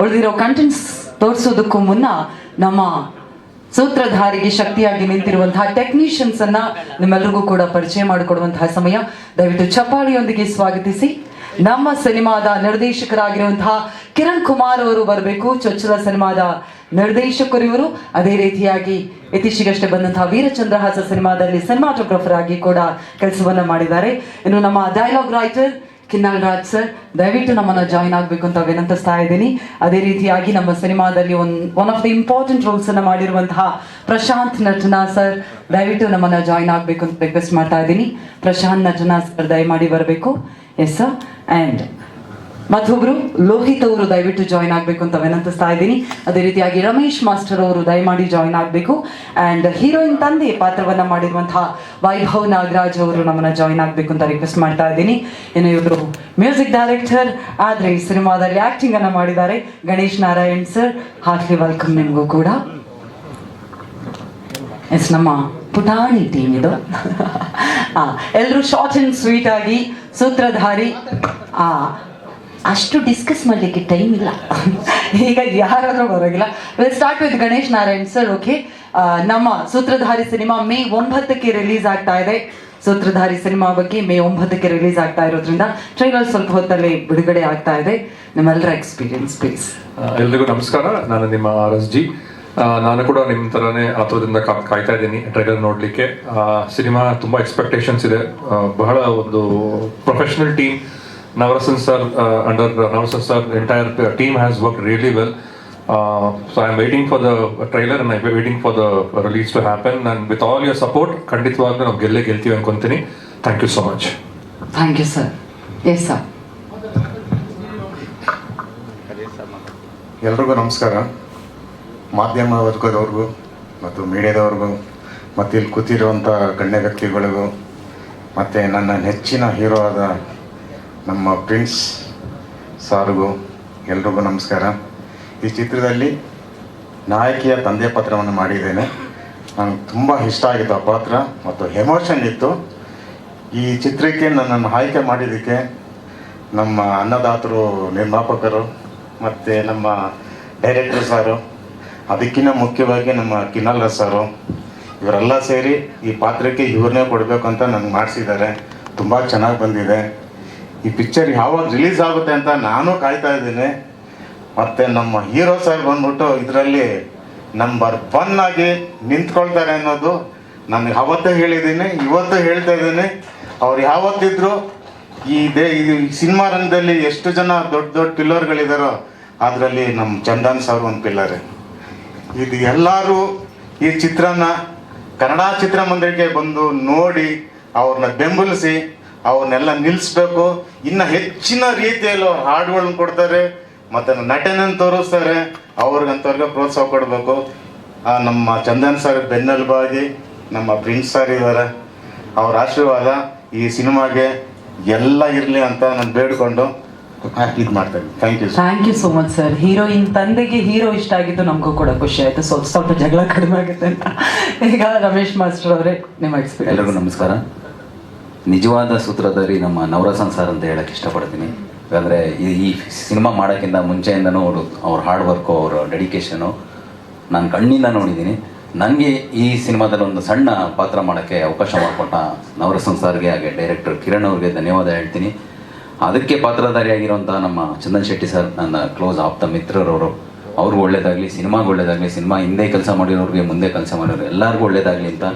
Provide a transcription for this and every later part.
ಉಳಿದಿರೋ ಕಂಟೆಂಟ್ಸ್ ತೋರಿಸೋದಕ್ಕೂ ಮುನ್ನ ನಮ್ಮ ಸೂತ್ರಧಾರಿಗೆ ಶಕ್ತಿಯಾಗಿ ನಿಂತಿರುವಂತಹ ಟೆಕ್ನಿಷಿಯನ್ಸ್ ಅನ್ನ ನಿಮ್ಮೆಲ್ಲರಿಗೂ ಕೂಡ ಪರಿಚಯ ಮಾಡಿಕೊಡುವಂತಹ ಸಮಯ. ದಯವಿಟ್ಟು ಚಪ್ಪಾಳಿಯೊಂದಿಗೆ ಸ್ವಾಗತಿಸಿ. ನಮ್ಮ ಸಿನಿಮಾದ ನಿರ್ದೇಶಕರಾಗಿರುವಂತಹ ಕಿರಣ್ ಕುಮಾರ್ ಅವರು ಬರಬೇಕು. ಚೊಚ್ಚಲ ಸಿನಿಮಾದ ನಿರ್ದೇಶಕರು ಇವರು ಅದೇ ರೀತಿಯಾಗಿ ಇತ್ತೀಚೆಗಷ್ಟೇ ಬಂದಂತಹ ವೀರಚಂದ್ರಹಾಸ ಸಿನಿಮಾದಲ್ಲಿ ಸಿನಿಮಾಟೋಗ್ರಾಫರ್ ಆಗಿ ಕೂಡ ಕೆಲಸವನ್ನ ಮಾಡಿದ್ದಾರೆ. ಇನ್ನು ನಮ್ಮ dialogue writer Kinnal Raj sir, ದಯವಿಟ್ಟು ನಮ್ಮನ್ನ ಜಾಯಿನ್ ಆಗಬೇಕು ಅಂತ ವಿನಂತಿಸ್ತಾ ಇದ್ದೀನಿ. ಅದೇ ರೀತಿಯಾಗಿ ನಮ್ಮ ಸಿನಿಮಾದಲ್ಲಿ one one of the important roles ಅನ್ನ ಮಾಡಿರುವಂತಹ ಪ್ರಶಾಂತ್ ನಟನಾ ಸರ್, ದಯವಿಟ್ಟು ನಮ್ಮನ್ನ ಜಾಯಿನ್ ಆಗಬೇಕು ಅಂತ ರಿಕ್ವೆಸ್ಟ್ ಮಾಡ್ತಾ ಇದ್ದೀನಿ. ಪ್ರಶಾಂತ್ ನಟನಾ ಸರ್, ದಯಮಾಡಿ ಬರಬೇಕು. ಎಸ್ ಸರ್ ಆ್ಯಂಡ್ ಮತ್ತೊಬ್ರು, ಲೋಹಿತ್ ಅವರು ದಯವಿಟ್ಟು ಜಾಯಿನ್ ಆಗಬೇಕು ಅಂತ ವಿನಂತಿಸ್ತಾ ಇದ್ದೀನಿ. ಅದೇ ರೀತಿಯಾಗಿ ರಮೇಶ್ ಮಾಸ್ಟರ್ ಅವರು ದಯಮಾಡಿ ಜಾಯಿನ್ ಆಗಬೇಕು. ಆ್ಯಂಡ್ ಹೀರೋಯಿನ್ ತಂದೆ ಪಾತ್ರವನ್ನ ಮಾಡಿರುವಂತಹ ವೈಭವ್ ನಾಗರಾಜ್ ಅವರು ನಮ್ಮನ್ನು ಜಾಯಿನ್ ಆಗಬೇಕು ಅಂತ ರಿಕ್ವೆಸ್ಟ್ ಮಾಡ್ತಾ ಇದ್ದೀನಿ. ಇನ್ನು ಇವರು ಮ್ಯೂಸಿಕ್ ಡೈರೆಕ್ಟರ್ ಆದರೆ ಈ ಸಿನಿಮಾದಲ್ಲಿ ಆ್ಯಕ್ಟಿಂಗ್ ಅನ್ನ ಮಾಡಿದ್ದಾರೆ. Ganesh Narayan sir heartly welcome ನಿಮಗೂ ಕೂಡ. ಎಸ್ ನಮ್ಮ ಪುಟಾಣಿ ಟೀಮ್ ಇದು. ಎಲ್ಲರೂ ಶಾರ್ಟ್ ಅಂಡ್ ಸ್ವೀಟ್ ಆಗಿ ಸೂತ್ರಧಾರಿ. ಆ ಅಷ್ಟು ಡಿಸ್ಕಸ್ ಮಾಡಲಿಕ್ಕೆ ಟೈಮ್ ಇಲ್ಲ. ಈಗ ಯಾರಾದ್ರೂ ಬರೋಗಿಲ್ಲ will start with Ganesh Narayan sir okay ನಮ್ಮ ಸೂತ್ರಧಾರಿ ಸಿನಿಮಾ ಮೇ ಒಂಬತ್ತಕ್ಕೆ ರಿಲೀಸ್ ಆಗ್ತಾ ಇದೆ. ಸೂತ್ರಧಾರಿ ಸಿನಿಮಾ ಬಗ್ಗೆ ಮೇ ಒಂಬತ್ತಕ್ಕೆ ರಿಲೀಸ್ ಆಗ್ತಾ ಇರೋದ್ರಿಂದ ಟ್ರೈಲರ್ ಸ್ವಲ್ಪ ಹೊತ್ತಲ್ಲಿ ಬಿಡುಗಡೆ ಆಗ್ತಾ ಇದೆ. ನಿಮ್ಮೆಲ್ಲರ ಎಕ್ಸ್ಪೀರಿಯನ್ಸ್ ಪ್ಲೀಸ್ ಎಲ್ರಿಗೂ ನಮಸ್ಕಾರ. ನಾನು ನಿಮ್ಮ ಆರ್ ಎಸ್ ಜಿ. ನಾನು ಕೂಡ ನಿಮ್ಮ ಥರನೇ ಆತುರದಿಂದ ಕಾಯ್ತಾ ಇದ್ದೀನಿ ಟ್ರೈಲರ್ ನೋಡಲಿಕ್ಕೆ. ಸಿನಿಮಾ ತುಂಬ ಎಕ್ಸ್ಪೆಕ್ಟೇಷನ್ಸ್ ಇದೆ. ಬಹಳ ಒಂದು professional team Navarasan sir under Navarasan sir entire team has work really well so I am waiting for the trailer and I waiting for the release to happen and with all your support ಖಂಡಿತವಾಗ್ಲೂ ನಾವು ಗೆಲ್ಲೇ ಗೆಲ್ತೀವಿ ಅನ್ಕೊಂತೀನಿ. Thank you so much thank you sir yes sir ಎಲ್ರಿಗೂ ನಮಸ್ಕಾರ. ಮಾಧ್ಯಮ ವರ್ಗದವ್ರಿಗೂ ಮತ್ತು ಮೀಡಿಯಾದವ್ರಿಗೂ ಮತ್ತು ಇಲ್ಲಿ ಕೂತಿರುವಂಥ ಗಣ್ಯ ವ್ಯಕ್ತಿಗಳಿಗೂ ಮತ್ತು ನನ್ನ ನೆಚ್ಚಿನ ಹೀರೋ ಆದ ನಮ್ಮ ಪ್ರಿನ್ಸ್ ಸಾರ್ಗೂ, ಎಲ್ರಿಗೂ ನಮಸ್ಕಾರ. ಈ ಚಿತ್ರದಲ್ಲಿ ನಾಯಕಿಯ ತಂದೆ ಪಾತ್ರವನ್ನು ಮಾಡಿದ್ದೇನೆ. ನನಗೆ ತುಂಬ ಇಷ್ಟ ಆಗಿತ್ತು ಆ ಪಾತ್ರ ಮತ್ತು ಎಮೋಷನ್ ಇತ್ತು. ಈ ಚಿತ್ರಕ್ಕೆ ನನ್ನನ್ನು ಆಯ್ಕೆ ಮಾಡಿದ್ದಕ್ಕೆ ನಮ್ಮ ಅನ್ನದಾತರು, ನಿರ್ಮಾಪಕರು ಮತ್ತು ನಮ್ಮ ಡೈರೆಕ್ಟರ್ ಸಾರು, ಅದಕ್ಕಿಂತ ಮುಖ್ಯವಾಗಿ ನಮ್ಮ ಕಿನ್ನಲ್ಲ ಸಾರು, ಇವರೆಲ್ಲ ಸೇರಿ ಈ ಪಾತ್ರಕ್ಕೆ ಇವ್ರನ್ನೇ ಕೊಡಬೇಕು ಅಂತ ನನಗೆ ಮಾಡಿಸಿದ್ದಾರೆ. ತುಂಬ ಚೆನ್ನಾಗಿ ಬಂದಿದೆ. ಈ ಪಿಕ್ಚರ್ ಯಾವಾಗ ರಿಲೀಸ್ ಆಗುತ್ತೆ ಅಂತ ನಾನು ಕಾಯ್ತಾ ಇದ್ದೀನಿ. ಮತ್ತು ನಮ್ಮ ಹೀರೋ ಸರ್ ಬಂದ್ಬಿಟ್ಟು ಇದರಲ್ಲಿ ನಂಬರ್ ಒನ್ ಆಗಿ ನಿಂತ್ಕೊಳ್ತಾರೆ ಅನ್ನೋದು ನನಗೆ ಅವತ್ತೇ ಹೇಳಿದ್ದೀನಿ, ಇವತ್ತು ಹೇಳ್ತಾ ಇದ್ದೀನಿ. ಅವ್ರು ಯಾವತ್ತಿದ್ರು ಈ ದೇ, ಈ ಸಿನಿಮಾ ರಂಗದಲ್ಲಿ ಎಷ್ಟು ಜನ ದೊಡ್ಡ ದೊಡ್ಡ ಪಿಲ್ಲರ್ಗಳಿದಾರೋ ಅದರಲ್ಲಿ ನಮ್ಮ ಚಂದನ್ ಸರ್ ಒಂದು ಪಿಲ್ಲರ್ ಇದು ಎಲ್ಲರೂ ಈ ಚಿತ್ರನ ಕನ್ನಡ ಚಿತ್ರಮಂದಿರಕ್ಕೆ ಬಂದು ನೋಡಿ ಅವ್ರನ್ನ ಬೆಂಬಲಿಸಿ ಅವ್ರನ್ನೆಲ್ಲ ನಿಲ್ಲಿಸ್ಬೇಕು ಇನ್ನು ಹೆಚ್ಚಿನ ರೀತಿಯಲ್ಲಿ ಅವ್ರು ಹಾಡುಗಳನ್ನ ಕೊಡ್ತಾರೆ ಮತ್ತು ನಟನೆಯನ್ನು ತೋರಿಸ್ತಾರೆ. ಅವ್ರಿಗಂತವ್ರಿಗೆ ಪ್ರೋತ್ಸಾಹ ಕೊಡಬೇಕು. ಆ, ನಮ್ಮ ಚಂದನ್ ಸರ್ ಬೆನ್ನೆಲುಬಾಗಿ ನಮ್ಮ ಪ್ರಿನ್ಸ್ ಸರ್ ಇದ್ದಾರೆ ಅವ್ರ ಆಶೀರ್ವಾದ ಈ ಸಿನಿಮಾಗೆ ಎಲ್ಲ ಇರಲಿ ಅಂತ ನಾನು ಬೇಡ್ಕೊಂಡು ಇದು ಮಾಡ್ತೇನೆ thank you thank you so much sir heroine ತಂದೆಗೆ ಹೀರೋ ಇಷ್ಟ ಆಗಿದ್ದು ನಮಗೂ ಕೂಡ ಖುಷಿ ಆಯ್ತು. ಸ್ವಲ್ಪ ಸ್ವಲ್ಪ ಜಗಳ ಕಡಿಮೆ ಆಗುತ್ತೆ ಅಂತ. ಈಗ ರಮೇಶ್ ಮಾಸ್ಟರ್ ಅವರೇ ನಿಮ್ಮ ಎಕ್ಸ್ಪೀರಿಯನ್ಸ್ ಎಲ್ಲರಿಗೂ ನಮಸ್ಕಾರ. ನಿಜವಾದ ಸೂತ್ರಧಾರಿ ನಮ್ಮ ನವರಸನ್ ಸರ್ ಅಂತ ಹೇಳಕ್ಕೆ ಇಷ್ಟಪಡ್ತೀನಿ. ಯಾಕಂದರೆ ಈ ಸಿನಿಮಾ ಮಾಡೋಕ್ಕಿಂತ ಮುಂಚೆಯಿಂದನೂ ಅವರು, ಅವ್ರ ಹಾರ್ಡ್ ವರ್ಕು ಅವರ ಡೆಡಿಕೇಶನು ನಾನು ಕಣ್ಣಿಂದ ನೋಡಿದ್ದೀನಿ. ನನಗೆ ಈ ಸಿನಿಮಾದಲ್ಲಿ ಒಂದು ಸಣ್ಣ ಪಾತ್ರ ಮಾಡೋಕ್ಕೆ ಅವಕಾಶ ಮಾಡಿಕೊಟ್ಟ ನವರಸನ್ ಸರ್ಗೆ ಹಾಗೆ ಡೈರೆಕ್ಟರ್ ಕಿರಣ್ ಅವ್ರಿಗೆ ಧನ್ಯವಾದ ಹೇಳ್ತೀನಿ. ಅದಕ್ಕೆ ಪಾತ್ರಧಾರಿಯಾಗಿರುವಂಥ ನಮ್ಮ ಚಂದನ್ ಶೆಟ್ಟಿ ಸರ್ ನನ್ನ ಕ್ಲೋಸ್ ಆಪ್ತ ಮಿತ್ರರವರು, ಅವ್ರಿಗೂ ಒಳ್ಳೇದಾಗಲಿ, ಸಿನಿಮಾಗೆ ಒಳ್ಳೇದಾಗಲಿ, ಸಿನಿಮಾ ಹಿಂದೆ ಕೆಲಸ ಮಾಡಿರೋರಿಗೆ ಮುಂದೆ ಕೆಲಸ ಮಾಡಿರೋರು ಎಲ್ಲರಿಗೂ ಒಳ್ಳೇದಾಗಲಿ ಅಂತ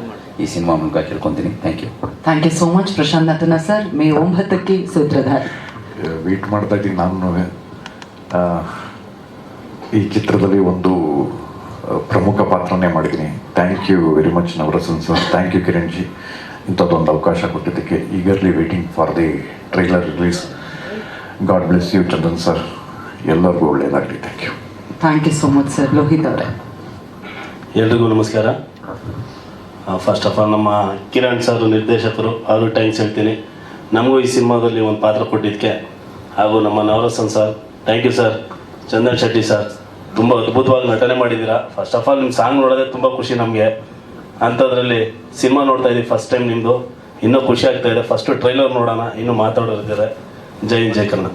ಈ ಸಿನಿಮಾ ಮೂಲಕ ಕೇಳ್ಕೊತೀನಿ. Thank you thank you so much Prashant Natana sir May ಒಂಬತ್ತಕ್ಕೆ ಸೂತ್ರಧಾರ ವೇಟ್ ಮಾಡ್ತಾ ಇದ್ದೀನಿ ನಾನು ಈ ಚಿತ್ರದಲ್ಲಿ ಒಂದು ಪ್ರಮುಖ ಪಾತ್ರನೇ ಮಾಡಿದ್ದೀನಿ. Thank you very much Navarasan sir thank you Kiran ji. ಇಂಥದ್ದೊಂದು ಅವಕಾಶ ಕೊಟ್ಟಿದ್ದಕ್ಕೆ eagerly waiting for the trailer release God bless you Chandan sir ಎಲ್ಲರಿಗೂ ಒಳ್ಳೆಯದಾಗಲಿ thank you thank you so much sir Lohith ಅವರೇ. ಎಲ್ರಿಗೂ ನಮಸ್ಕಾರ. ಫಸ್ಟ್ ಆಫ್ ಆಲ್ ನಮ್ಮ Kiran sir ನಿರ್ದೇಶಕರು ಅವರು ಟೈಮ್ಸ್ ಹೇಳ್ತೀನಿ. ನಮಗೂ ಈ ಸಿನಿಮಾದಲ್ಲಿ ಒಂದು ಪಾತ್ರ ಕೊಟ್ಟಿದ್ದಕ್ಕೆ. ಹಾಗೂ ನಮ್ಮ Navarasan sir thank you sir Chandan Shetty sir ತುಂಬ ಅದ್ಭುತವಾಗಿ ನಟನೆ ಮಾಡಿದ್ದೀರಾ. ಫಸ್ಟ್ ಆಫ್ ಆಲ್ ನಿಮ್ಮ ಸಾಂಗ್ ನೋಡೋದೇ ತುಂಬ ಖುಷಿ ನಮಗೆ. ಅಂಥದ್ರಲ್ಲಿ ಸಿನಿಮಾ ನೋಡ್ತಾ ಇದ್ದೀವಿ ಫಸ್ಟ್ ಟೈಮ್ ನಿಮ್ಮದು ಇನ್ನೂ ಖುಷಿ ಆಗ್ತಾ ಇದೆ. ಫಸ್ಟು ಟ್ರೈಲರ್ ನೋಡೋಣ. ಇನ್ನೂ ಮಾತಾಡೋರಿದ್ದಾರೆ. Jai Hind, Jai Kannada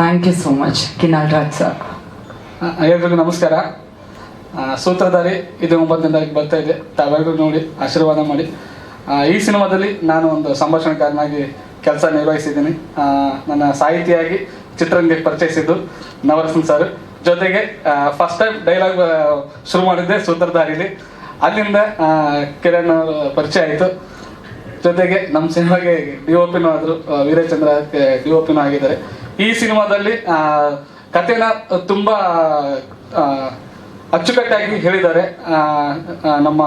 thank you so much Kinnal Raj sir ಎಲ್ರಿಗೂ ನಮಸ್ಕಾರ. ಸೂತ್ರಧಾರಿ ಇದು ಒಂಬತ್ತನೇದಾಗಿ ಬರ್ತಾ ಇದೆ. ತಾವೆಲ್ಲರೂ ನೋಡಿ, ಆಶೀರ್ವಾದ ಮಾಡಿ. ಈ ಸಿನಿಮಾದಲ್ಲಿ ನಾನು ಒಂದು ಸಂಭಾಷಣೆಕಾರನಾಗಿ ಕೆಲಸ ನಿರ್ವಹಿಸಿದ್ದೀನಿ. ನನ್ನ ಸಾಹಿತಿಯಾಗಿ ಚಿತ್ರರಂಗಕ್ಕೆ ಪರಿಚಯಿಸಿದ್ದು ನವರಸನ್ ಸರ್. ಜೊತೆಗೆ ಫಸ್ಟ್ ಟೈಮ್ ಡೈಲಾಗ್ ಶುರು ಮಾಡಿದ್ದೆ ಸೂತ್ರಧಾರಿಲಿ. ಅಲ್ಲಿಂದ ಕಿರಣ್ ಪರಿಚಯ ಆಯಿತು. ಜೊತೆಗೆ ನಮ್ಮ ಸಿನಿಮಾಗೆ ಡಿ ಒ ಪಿನೂ ಆದರು ವೀರಚಂದ್ರ ಡಿ ಒ ಪಿನೂ ಆಗಿದ್ದಾರೆ. ಈ ಸಿನಿಮಾದಲ್ಲಿ ಕಥೆನ ತುಂಬ ಅಚ್ಚುಕಟ್ಟಾಗಿ ಹೇಳಿದ್ದಾರೆ. ನಮ್ಮ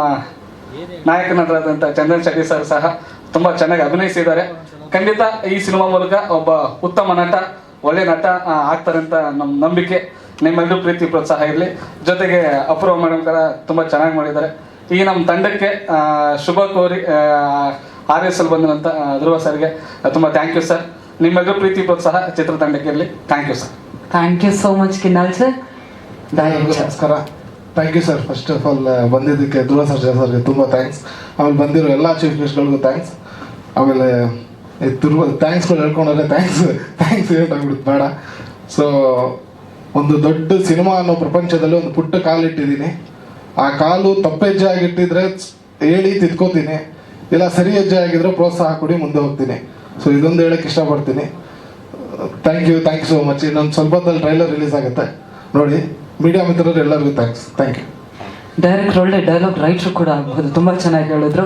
ನಾಯಕ ನಟರಾದಂಥ ಚಂದನ್ ಶೆಟ್ಟಿ ಸರ್ ಸಹ ತುಂಬ ಚೆನ್ನಾಗಿ ಅಭಿನಯಿಸಿದ್ದಾರೆ. ಖಂಡಿತ ಈ ಸಿನಿಮಾ ಮೂಲಕ ಒಬ್ಬ ಉತ್ತಮ ನಟ ಒಳ್ಳೆ ನಟ ಆಗ್ತಾರೆ ಅಂತ ನಮ್ಮ ನಂಬಿಕೆ. ನಿಮ್ಮೆಲ್ಲರೂ ಪ್ರೀತಿ ಪ್ರೋತ್ಸಾಹ ಇರಲಿ. ಜೊತೆಗೆ ಅಪೂರ್ವ ಮೇಡಮ್ ಕೂಡ ತುಂಬ ಚೆನ್ನಾಗಿ ಮಾಡಿದ್ದಾರೆ. ಈ ನಮ್ಮ ತಂಡಕ್ಕೆ ಶುಭ ಕೋರಿ ಆರ್ ಎಸ್ ಎಲ್ ಬಂದಿರಂತ ಧ್ರುವ ಸರ್ಗೆ ತುಂಬ ಥ್ಯಾಂಕ್ ಯು ಸರ್ ನಿಮ್ಮೆಲ್ಲರೂ ಪ್ರೀತಿ ಪ್ರೋತ್ಸಾಹ ಚಿತ್ರತಂಡಕ್ಕೆ ಇರಲಿ. Thank you sir thank you so much Kinnal sir ನಮಸ್ಕಾರ. Thank you sir first of all ಬಂದಿದ್ದಕ್ಕೆ ಧ್ರುವ ಸರ್ಜಾ ಸರ್ಗೆ ತುಂಬ ಥ್ಯಾಂಕ್ಸ್ ಆಮೇಲೆ ಬಂದಿರೋ ಎಲ್ಲ ಚೀಫ್ ಗೆಸ್ಟ್ಗಳಿಗೂ ಥ್ಯಾಂಕ್ಸ್ ಆಮೇಲೆ ಧ್ರುವ ಥ್ಯಾಂಕ್ಸ್ಗಳು ಹೇಳ್ಕೊಂಡ್ರೆ ಥ್ಯಾಂಕ್ಸ್ ಥ್ಯಾಂಕ್ಸ್ ಹೇಳ್ಬಿಡುತ್ತೆ ಬೇಡ. ಸೊ ಒಂದು ದೊಡ್ಡ ಸಿನಿಮಾ ಅನ್ನೋ ಪ್ರಪಂಚದಲ್ಲಿ ಒಂದು ಪುಟ್ಟ ಕಾಲಿಟ್ಟಿದ್ದೀನಿ ಆ ಕಾಲು ತಪ್ಪೆಜ್ಜೆ ಆಗಿಟ್ಟಿದ್ರೆ ಹೇಳಿ ತಿದ್ಕೋತೀನಿ. ಇಲ್ಲ ಸರಿ ಹೆಜ್ಜೆ ಆಗಿದ್ರೆ ಪ್ರೋತ್ಸಾಹ ಕೊಡಿ, ಮುಂದೆ ಹೋಗ್ತೀನಿ. ಸೊ ಇದೊಂದು ಹೇಳಕ್ಕೆ ಇಷ್ಟಪಡ್ತೀನಿ. Thank you thank you so much ಇನ್ನೊಂದು ಸ್ವಲ್ಪ ಟ್ರೈಲರ್ ರಿಲೀಸ್ ಆಗುತ್ತೆ. ನೋಡಿ. ಮೀಡಿಯಾ ಮಿತ್ರರು ಎಲ್ಲರಿಗೂ ಥ್ಯಾಂಕ್ಸ್ ಥ್ಯಾಂಕ್ ಯು ಡೈರೆಕ್ಟ್ ಒಳ್ಳೆ ಡೈಲಾಗ್ ರೈಟ್ರು ಕೂಡ ಆಗ್ಬೋದು. ತುಂಬ ಚೆನ್ನಾಗಿ ಹೇಳಿದ್ರು.